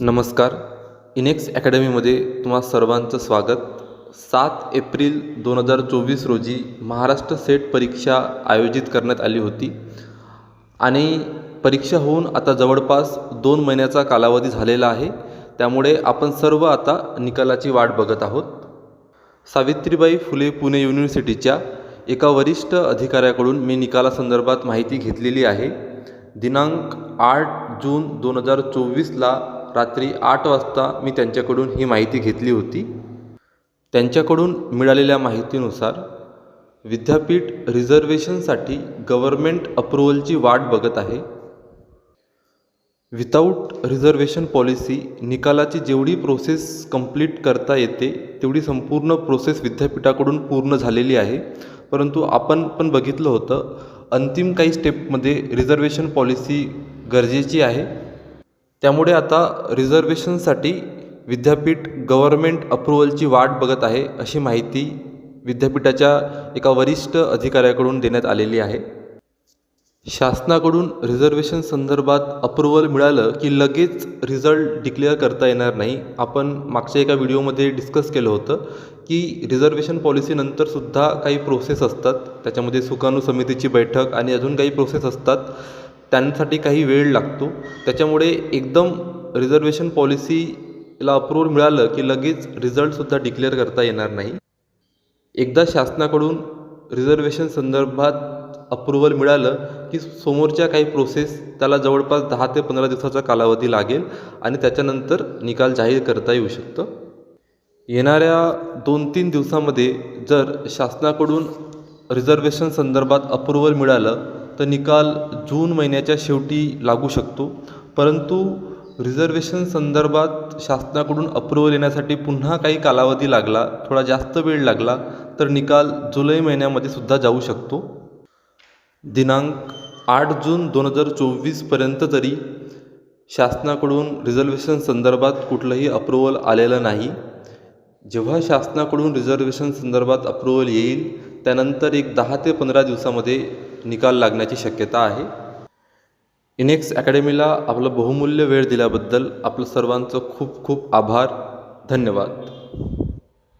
नमस्कार. इनेक्स अकॅडमीमध्ये तुम्हा सर्वांचं स्वागत. सात एप्रिल दोन हजार चोवीस रोजी महाराष्ट्र सेट परीक्षा आयोजित करण्यात आली होती आणि परीक्षा होऊन आता जवळपास दोन महिन्याचा कालावधी झालेला आहे. त्यामुळे आपण सर्व आता निकालाची वाट बघत आहोत. सावित्रीबाई फुले पुणे युनिव्हर्सिटीच्या एका वरिष्ठ अधिकाऱ्याकडून मी निकालासंदर्भात माहिती घेतलेली आहे. दिनांक आठ जून दोन हजार चोवीसला रात्री आठ वाजता मी त्यांच्याकडून ही माहिती घेतली होती. त्यांच्याकडून मिळालेल्या माहितीनुसार विद्यापीठ रिझर्वेशनसाठी गव्हर्मेंट अप्रुव्हलची वाट बघत आहे. विदाऊट रिझर्वेशन पॉलिसी निकालाची जेवढी प्रोसेस कंप्लीट करता येते तेवढी संपूर्ण प्रोसेस विद्यापीठाकडून पूर्ण झालेली आहे. परंतु आपण पण बघितलं होतं अंतिम काही स्टेपमध्ये रिझर्वेशन पॉलिसी गरजेची आहे. त्यामुळे आता रिझर्वेशनसाठी विद्यापीठ गव्हर्मेंट अप्रुव्हलची वाट बघत आहे अशी माहिती विद्यापीठाच्या एका वरिष्ठ अधिकाऱ्याकडून देण्यात आलेली आहे. शासनाकडून रिझर्वेशन संदर्भात अप्रुव्हल मिळालं की लगेच रिझल्ट डिक्लेअर करता येणार नाही. आपण मागच्या एका व्हिडिओमध्ये डिस्कस केलं होतं की रिझर्वेशन पॉलिसीनंतरसुद्धा काही प्रोसेस असतात. त्याच्यामध्ये सुकाणू समितीची बैठक आणि अजून काही प्रोसेस असतात. त्यांसाठी काही वेळ लागतो. त्याच्यामुळे एकदम रिझर्वेशन पॉलिसीला अप्रूव्हल मिळालं की लगेच रिझल्टसुद्धा डिक्लेअर करता येणार नाही. एकदा शासनाकडून रिझर्वेशन संदर्भात अप्रूव्हल मिळालं की समोरच्या काही प्रोसेस त्याला जवळपास दहा ते पंधरा दिवसाचा कालावधी लागेल आणि त्याच्यानंतर निकाल जाहीर करता येऊ शकतं. येणाऱ्या दोन तीन दिवसामध्ये जर शासनाकडून रिझर्वेशन संदर्भात अप्रूव्हल मिळालं तर निकाल जून महिन्याच्या शेवटी लागू शकतो. परंतु रिझर्वेशन संदर्भात शासनाकडून अप्रुव्हल येण्यासाठी पुन्हा काही कालावधी लागला थोडा जास्त वेळ लागला तर निकाल जुलै महिन्यामध्ये सुद्धा जाऊ शकतो. दिनांक आठ जून दोन हजार चोवीसपर्यंत तरी शासनाकडून रिझर्वेशन संदर्भात कुठलंही अप्रुव्हल आलेलं नाही. जेव्हा शासनाकडून रिझर्वेशन संदर्भात अप्रुवल येईल त्यानंतर एक दहा ते पंधरा दिवसामध्ये निकाल लागण्याची शक्यता आहे. इनेक्स अकॅडमीला आपलं बहुमूल्य वेळ दिल्याबद्दल आपलं सर्वांचं खूप खूप आभार. धन्यवाद.